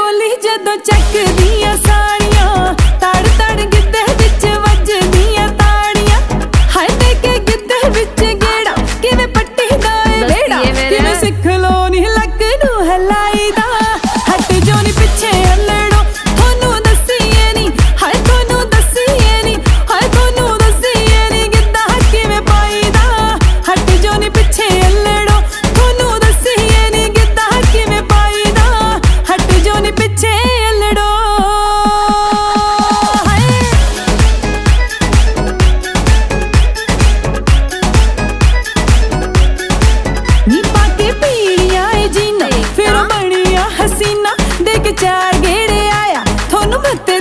बोली जदों चक दिया ਚਾਰ ਗੇੜੇ ਆਇਆ ਤੁਹਾਨੂੰ ਭਗਤ